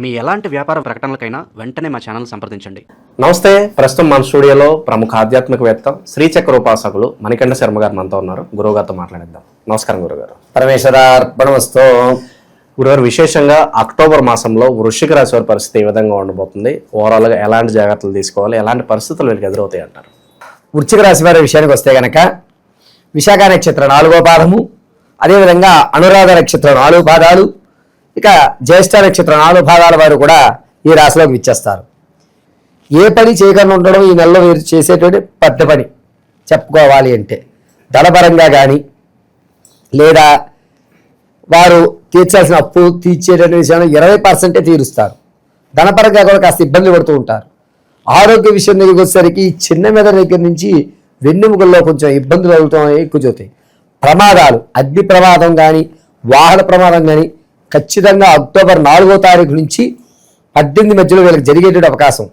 మీ ఎలాంటి వ్యాపార ప్రకటనలకైనా వెంటనే మా ఛానల్ సంప్రదించండి. నమస్తే ప్రస్తుతం మన స్టూడియోలో ప్రముఖ ఆధ్యాత్మికవేత్త శ్రీచక్ర ఉపాసకులు మణికంఠ శర్మ గారు మనతో ఉన్నారు. గురువు గారితో మాట్లాడిద్దాం. నమస్కారం గురుగారు పరమేశ్వరార్పణమస్తు. గురుగారు విశేషంగా అక్టోబర్ మాసంలో వృశ్చిక రాశి వారి పరిస్థితి ఏ విధంగా ఉండబోతుంది? ఓవరాల్గా ఎలాంటి జాగ్రత్తలు తీసుకోవాలి? ఎలాంటి పరిస్థితులు వీళ్ళకి ఎదురవుతాయి అంటారు? వృశ్చిక రాశి వారి విషయానికి వస్తే గనక విశాఖ నక్షత్రం నాలుగో పాదము అదేవిధంగా అనురాధ నక్షత్రం నాలుగు పాదాలు ఇక జ్యేష్ఠ నక్షత్రం నాలుగు భాగాల వారు కూడా ఈ రాశిలోకి విచ్చేస్తారు. ఏ పని చేయకుండా ఉండడం ఈ నెలలో వీరు చేసేటువంటి పెద్ద పని చెప్పుకోవాలి అంటే ధనపరంగా కానీ లేదా వారు తీర్చాల్సిన అప్పు తీర్చేటువంటి విషయంలో ఇరవై పర్సెంటే తీరుస్తారు. ధనపరంగా కూడా కాస్త ఇబ్బంది పడుతూ ఉంటారు. ఆరోగ్య విషయం దగ్గరికి వచ్చేసరికి చిన్న మీద దగ్గర నుంచి వెన్నెముకల్లో కొంచెం ఇబ్బందులు అవుతాయి ఎక్కువ చూతాయి ప్రమాదాలు అగ్ని ప్రమాదం కానీ వాహన ప్రమాదం కానీ ఖచ్చితంగా అక్టోబర్ నాలుగో తారీఖు నుంచి పద్దెనిమిది మధ్యలో వీళ్ళకి జరిగేటువంటి అవకాశం.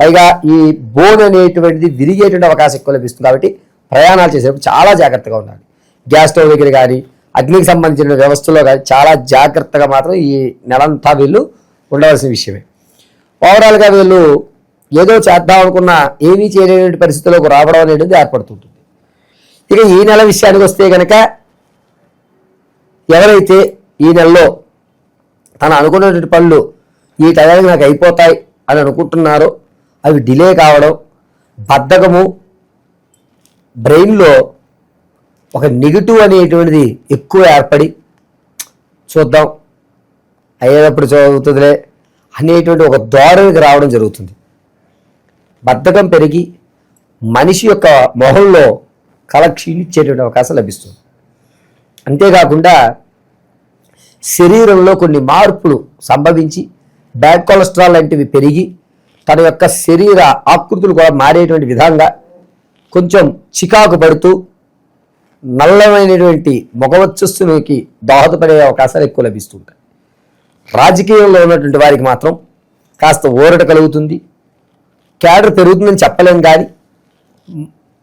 పైగా ఈ బోన్ అనేటువంటిది విరిగేటువంటి అవకాశం ఎక్కువ లభిస్తుంది కాబట్టి ప్రయాణాలు చేసేటప్పుడు చాలా జాగ్రత్తగా ఉండాలి. గ్యాస్ స్టవ్ దగ్గర కానీ అగ్నికి సంబంధించిన వ్యవస్థలో కానీ చాలా జాగ్రత్తగా మాత్రం ఈ నెలంతా వీళ్ళు ఉండవలసిన విషయమే. ఓవరాల్గా వీళ్ళు ఏదో చేద్దాం అనుకున్న ఏమీ చేయలేని పరిస్థితుల్లోకి రావడం అనేది ఏర్పడుతుంటుంది. ఇక ఈ నెల విషయానికి వస్తే కనుక ఎవరైతే ఈ నెలలో తను అనుకున్నటువంటి పనులు ఈ టైంకి నాకు అయిపోతాయి అని అనుకుంటున్నారు. అవి డిలే కావడం బద్ధకము బ్రెయిన్లో ఒక నెగిటివ్ అనేటువంటిది ఎక్కువ ఏర్పడి చూద్దాం అయ్యేటప్పుడు చదువుతుందిలే అనేటువంటి ఒక ధోరణికి రావడం జరుగుతుంది. బద్ధకం పెరిగి మనిషి యొక్క మొహంలో కళ క్షీణించేటువంటి అవకాశం లభిస్తుంది. అంతేకాకుండా శరీరంలో కొన్ని మార్పులు సంభవించి బ్యాడ్ కొలెస్ట్రాల్ లాంటివి పెరిగి తన యొక్క శరీర ఆకృతులు కూడా మారేటువంటి విధంగా కొంచెం చికాకు పడుతూ నల్లమైనటువంటి ముఖవచ్చస్సునికి దోహదపడే అవకాశాలు ఎక్కువ లభిస్తుంటాయి. రాజకీయంలో ఉన్నటువంటి వారికి మాత్రం కాస్త ఊరట కలుగుతుంది. క్యాడర్ పెరుగుతుందని చెప్పలేం కానీ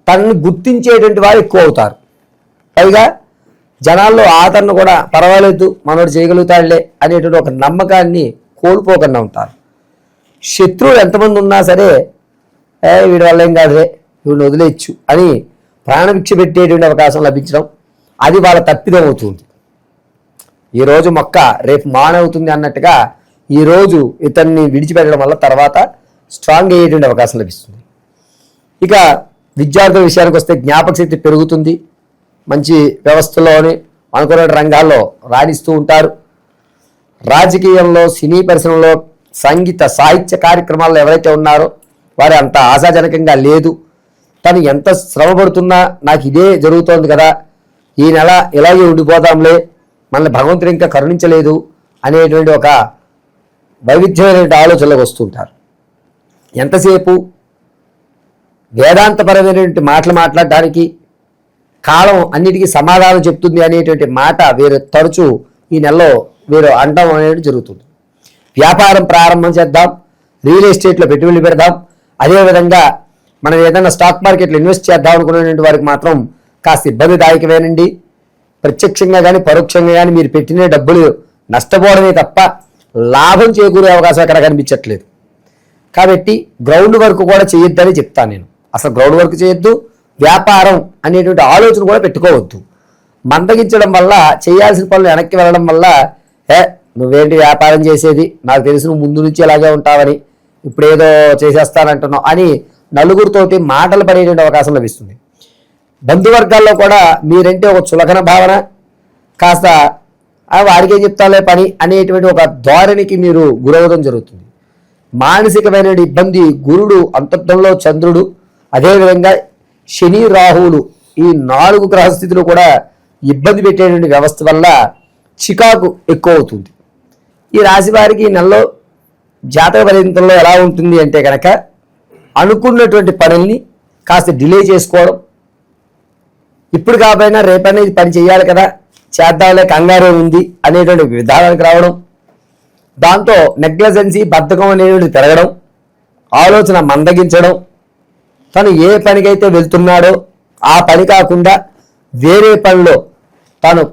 తనని గుర్తించేటువంటి వారు ఎక్కువ అవుతారు. పైగా జనాల్లో ఆదరణ కూడా పర్వాలేదు మనోడు చేయగలుగుతాడులే అనేటువంటి ఒక నమ్మకాన్ని కోల్పోకుండా ఉంటారు. శత్రువులు ఎంతమంది ఉన్నా సరే ఏ వీడి వల్ల ఏం కాదులే వీడిని వదిలేయచ్చు అని ప్రాణభిక్ష పెట్టేటువంటి అవకాశం లభించడం అది వాళ్ళ తప్పిదం అవుతుంది. ఈరోజు మొక్క రేపు మానవుతుంది అన్నట్టుగా ఈరోజు ఇతన్ని విడిచిపెట్టడం వల్ల తర్వాత స్ట్రాంగ్ అయ్యేటువంటి అవకాశం లభిస్తుంది. ఇక విద్యార్థుల విషయానికి వస్తే జ్ఞాపక శక్తి పెరుగుతుంది. మంచి వ్యవస్థలోని అనుకున్న రంగాల్లో రాణిస్తూ ఉంటారు. రాజకీయంలో సినీ పరిశ్రమలో సంగీత సాహిత్య కార్యక్రమాల్లో ఎవరైతే ఉన్నారో వారి అంత ఆశాజనకంగా లేదు. తను ఎంత శ్రమ పడుతున్నా నాకు ఇదే జరుగుతోంది కదా. ఈ నెల ఇలాగే ఉండిపోదాంలే. మనల్ని భగవంతుడు ఇంకా కరుణించలేదు అనేటువంటి ఒక వైవిధ్యమైనటువంటి ఆలోచనలకు వస్తుంటారు ఎంతసేపు వేదాంతపరమైనటువంటి మాటలు మాట్లాడడానికి కాలం అన్నిటికీ సమాధానం చెప్తుంది అనేటువంటి మాట వీరు తరచూ ఈ నెలలో వీరు అండం అనేది జరుగుతుంది. వ్యాపారం ప్రారంభం చేద్దాం రియల్ ఎస్టేట్లో పెట్టుబడులు పెడదాం. అదేవిధంగా మనం ఏదైనా స్టాక్ మార్కెట్లో ఇన్వెస్ట్ చేద్దాం అనుకునేటువంటి వారికి మాత్రం కాస్త ఇబ్బందిదాయకమేనండి. ప్రత్యక్షంగా కానీ పరోక్షంగా కానీ మీరు పెట్టిన డబ్బులు నష్టపోవడమే తప్ప లాభం చేకూరే అవకాశం అక్కడ కనిపించట్లేదు. కాబట్టి గ్రౌండ్ వర్క్ కూడా చేయొద్దని చెప్తాను నేను. అసలు గ్రౌండ్ వర్క్ చేయొద్దు వ్యాపారం అనేటువంటి ఆలోచన కూడా పెట్టుకోవద్దు. మందగించడం వల్ల చేయాల్సిన పనులు వెనక్కి వెళ్ళడం వల్ల ఏ నువ్వేంటి వ్యాపారం చేసేది? నాకు తెలిసి నువ్వు ముందు నుంచి ఇలాగే ఉంటావని ఇప్పుడు ఏదో చేసేస్తానంటున్నావు అని నలుగురితోటి మాటలు పడేటువంటి అవకాశం లభిస్తుంది. బంధువర్గాల్లో కూడా మీరంటే ఒక చులకన భావన. కాస్త "ఆ, వాడికే చెప్తాలే పని అనేటువంటి ఒక ధోరణికి మీరు గురవడం జరుగుతుంది. మానసికమైన ఇబ్బంది గురుడు అంతర్థంలో చంద్రుడు. అదేవిధంగా శని రాహువులు ఈ నాలుగు గ్రహస్థితులు కూడా ఇబ్బంది పెట్టేటువంటి వ్యవస్థ వల్ల చికాకు ఎక్కువ అవుతుంది ఈ రాశి వారికి ఈ నెలలో జాతక ఫలితంలో ఎలా ఉంటుంది అంటే కనుక అనుకున్నటువంటి పనుల్ని కాస్త డిలే చేసుకోవడం. ఇప్పుడు కాకపోయినా రేపైనా ఇది పని చేయాలి కదా చేద్దాంలే కంగారే ఉంది అనేటువంటి విధానానికి రావడం. దాంతో నెగ్లజెన్సీ బద్ధకం అనేటువంటిది పెరగడం. ఆలోచన మందగించడం. తను ఏ పనికైతే వెళ్తున్నాడో ఆ పని కాకుండా వేరే పనిలో తను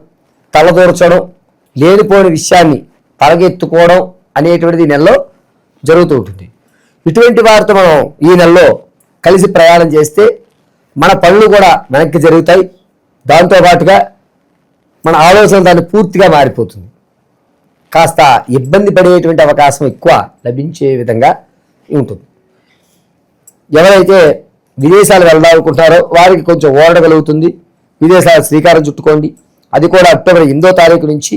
తలదూర్చడం లేనిపోని విషయాన్ని తలగెత్తుకోవడం అనేటువంటిది ఈ నెలలో జరుగుతూ ఉంటుంది. ఇటువంటి వారితో మనం ఈ నెలలో కలిసి ప్రయాణం చేస్తే మన పనులు కూడా వెనక్కి జరుగుతాయి. దాంతోపాటుగా మన ఆలోచన దాన్ని పూర్తిగా మారిపోతుంది. కాస్త ఇబ్బంది పడేటువంటి అవకాశం ఎక్కువ లభించే విధంగా ఉంటుంది. ఎవరైతే విదేశాలు వెళ్దామనుకుంటున్నారో వారికి కొంచెం ఓడగలుగుతుంది. విదేశాల శ్రీకారం చుట్టుకోండి. అది కూడా అక్టోబర్ ఎనిమిదో తారీఖు నుంచి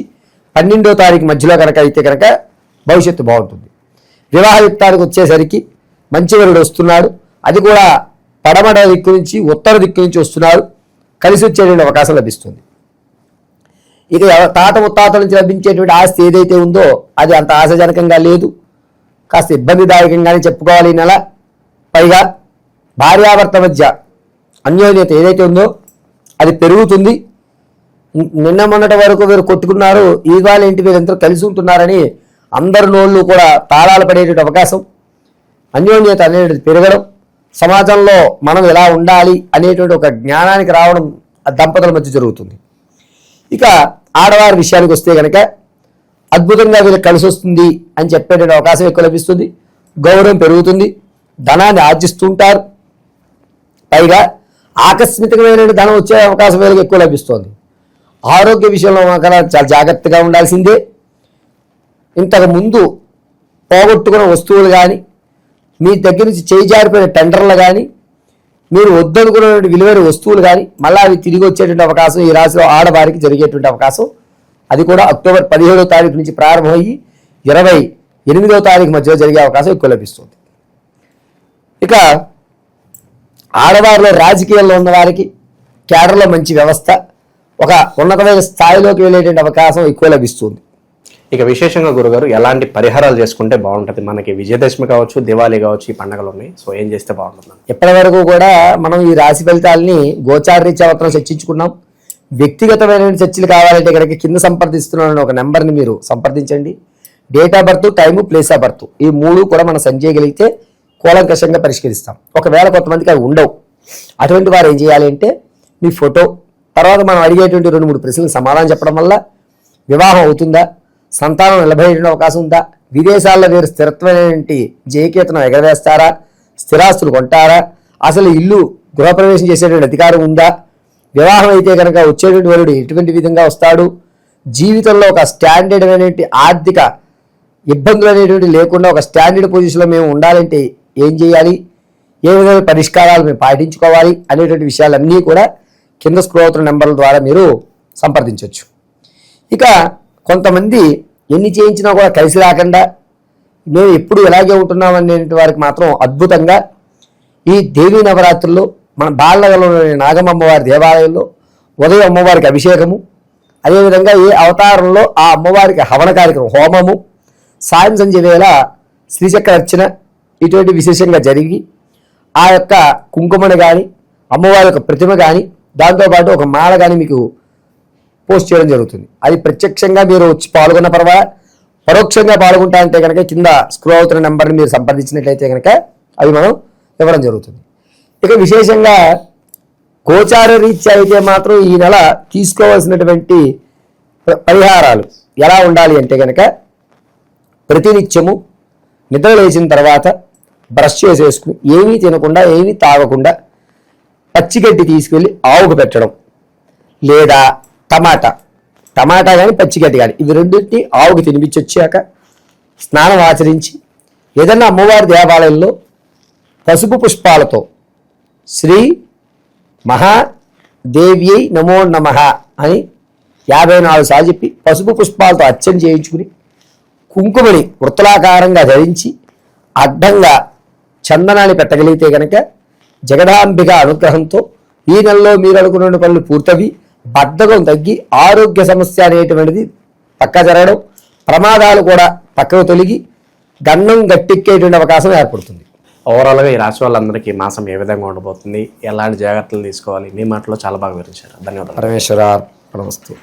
పన్నెండో తారీఖు మధ్యలో కనుక అయితే కనుక భవిష్యత్తు బాగుంటుంది. వివాహయుక్తానికి వచ్చేసరికి మంచి వరుడు వస్తున్నాడు. అది కూడా పడమట దిక్కు నుంచి ఉత్తర దిక్కు నుంచి వస్తున్నారు. కలిసి వచ్చేటువంటి అవకాశం లభిస్తుంది. ఇక తాత ముత్తాత నుంచి లభించేటువంటి ఆస్తి ఏదైతే ఉందో అది అంత ఆశాజనకంగా లేదు. కాస్త ఇబ్బందిదాయకంగానే చెప్పుకోవాలి ఈ నెల. పైగా భార్యాభర్త మధ్య అన్యోన్యత ఏదైతే ఉందో అది పెరుగుతుంది. నిన్న మొన్నటి వరకు వీరు కొట్టుకున్నారు. ఇవాళ ఏంటి వీరందరూ కలిసి ఉంటున్నారని అందరి నోళ్ళు కూడా తాళాలు పడేటువంటి అవకాశం. అన్యోన్యత అనేది పెరగడం సమాజంలో మనం ఎలా ఉండాలి అనేటువంటి ఒక జ్ఞానానికి రావడం ఆ దంపతుల మధ్య జరుగుతుంది. ఇక ఆడవారి విషయానికి వస్తే కనుక అద్భుతంగా వీళ్ళకి కలిసి వస్తుంది అని చెప్పేటువంటి అవకాశం ఎక్కువ లభిస్తుంది. గౌరవం పెరుగుతుంది. ధనాన్ని ఆర్జిస్తుంటారు. పైగా ఆకస్మికమైన ధనం వచ్చే అవకాశం వీళ్ళకి ఎక్కువ లభిస్తుంది. ఆరోగ్య విషయంలో మాత్రం చాలా జాగ్రత్తగా ఉండాల్సిందే. ఇంతకు ముందు పోగొట్టుకున్న వస్తువులు కానీ మీ దగ్గర నుంచి చేజారిపోయిన టెండర్లు కానీ మీరు వద్దనుకున్నటువంటి విలువైన వస్తువులు కానీ మళ్ళీ అవి తిరిగి వచ్చేటువంటి అవకాశం ఈ రాశిలో ఆడవారికి జరిగేటువంటి అవకాశం. అది కూడా అక్టోబర్ పదిహేడో తారీఖు నుంచి ప్రారంభమయ్యి ఇరవై ఎనిమిదో తారీఖు మధ్యలో జరిగే అవకాశం ఎక్కువ లభిస్తుంది. ఇక ఆడవారిలో రాజకీయాల్లో ఉన్న వారికి కేడర్లో మంచి వ్యవస్థ ఒక ఉన్నతమైన స్థాయిలోకి వెళ్ళేటువంటి అవకాశం ఎక్కువ లభిస్తుంది. ఇక విశేషంగా గురుగారు ఎలాంటి పరిహారాలు చేసుకుంటే బాగుంటుంది? మనకి విజయదశమి కావచ్చు దివాళీ కావచ్చు ఈ పండుగలు ఉన్నాయి. సో ఏం చేస్తే బాగుంటుంది ఇప్పటి వరకు కూడా మనం ఈ రాశి ఫలితాలని గోచారీత్యా మాత్రం చర్చించుకున్నాం. వ్యక్తిగతమైన చర్చలు కావాలంటే కనుక కింద సంప్రదిస్తున్నాను ఒక నెంబర్ని మీరు సంప్రదించండి. Date of birth time place of birth ఈ మూడు కూడా మనం సెండ్ చేయగలిగితే కూలంకషంగా పరిష్కరిస్తాం. ఒకవేళ కొంతమందికి అవి ఉండవు. అటువంటి వారు ఏం చేయాలి అంటే మీ ఫోటో తర్వాత మనం అడిగేటువంటి రెండు మూడు ప్రశ్నలకు సమాధానం చెప్పడం వల్ల వివాహం అవుతుందా? సంతానం నిలబడేటువంటి అవకాశం ఉందా? విదేశాల్లో వీరు స్థిరత్వమైనటువంటి జయకేతనం ఎగరవేస్తారా? స్థిరాస్తులు కొంటారా? అసలు ఇల్లు గృహప్రవేశం చేసేటువంటి అధికారం ఉందా? వివాహం అయితే కనుక వచ్చేటువంటి వరుడు ఎటువంటి విధంగా వస్తాడు? జీవితంలో ఒక స్టాండర్డ్ అనేటువంటి ఆర్థిక ఇబ్బందులు అనేటువంటి లేకుండా ఒక స్టాండర్డ్ పొజిషన్లో మేము ఉండాలంటే ఏం చేయాలి? ఏ విధమైన పరిష్కారాలు మేము పాటించుకోవాలి? అనేటువంటి విషయాలన్నీ కూడా కింద స్క్రోల్ అవుతున్న నెంబర్ల ద్వారా మీరు సంప్రదించవచ్చు ఇక కొంతమంది ఎన్ని చేయించినా కూడా కలిసి రాకుండా మేము ఎప్పుడు ఇలాగే ఉంటున్నాం అనే వారికి మాత్రం అద్భుతంగా ఈ దేవీ నవరాత్రుల్లో మన బాలనగర్లోని నాగమ్మవారి దేవాలయంలో ఉదయం అమ్మవారికి అభిషేకము అదేవిధంగా ఏ అవతారంలో ఆ అమ్మవారికి హవన కార్యక్రమం హోమము సాయం సంజయ వేళ శ్రీచక్ర అర్చన ఇటువంటి విశేషంగా జరిగి ఆ యొక్క కుంకుమను కానీ అమ్మవారి యొక్క ప్రతిమ కానీ దాంతోపాటు ఒక మాల కానీ మీకు పోస్ట్ చేయడం జరుగుతుంది. అది ప్రత్యక్షంగా మీరు వచ్చి పాల్గొన్న పర్వా పరోక్షంగా పాల్గొంటా అంటే కనుక కింద స్క్రో అవుతున్న నెంబర్ని మీరు సంప్రదించినట్లయితే కనుక అవి మనం ఇవ్వడం జరుగుతుంది. ఇక విశేషంగా గోచార రీత్యా అయితే మాత్రం ఈ నెల తీసుకోవాల్సినటువంటి పరిహారాలు ఎలా ఉండాలి అంటే కనుక ప్రతినిత్యము నిద్ర లేచిన తర్వాత బ్రష్ చేసేసుకుని ఏమీ తినకుండా ఏమీ తాగకుండా పచ్చిగడ్డి తీసుకెళ్ళి ఆవుకు పెట్టడం. లేదా టమాటా. టమాటా కానీ పచ్చిగడ్డి కానీ ఇవి రెండింటిని ఆవుకు తినిపించి వచ్చాక స్నానం ఆచరించి ఏదన్నా అమ్మవారి దేవాలయంలో పసుపు పుష్పాలతో శ్రీ మహాదేవ్యై నమో నమ అని యాభై నాలుగు సార్లు చెప్పి పసుపు పుష్పాలతో అర్చన చేయించుకుని కుంకుమని వృత్తలాకారంగా ధరించి అడ్డంగా చందనాన్ని పెట్టగలిగితే గనక జగదాంబిక అనుగ్రహంతో ఈ నెలలో మీరు అనుకున్న పనులు పూర్తవి బద్ధకం తగ్గి ఆరోగ్య సమస్య అనేటువంటిది పక్క జరగడం ప్రమాదాలు కూడా పక్కకు తొలగి గన్నం గట్టెక్కేటువంటి అవకాశం ఏర్పడుతుంది. ఓవరాల్గా ఈ రాశి వాళ్ళందరికీ మాసం ఏ విధంగా ఉండబోతుంది? ఎలాంటి జాగ్రత్తలు తీసుకోవాలి? మీ మాటలో చాలా బాగా వివరించారు. ధన్యవాదాలు. పరమేశ్వర నమస్తే.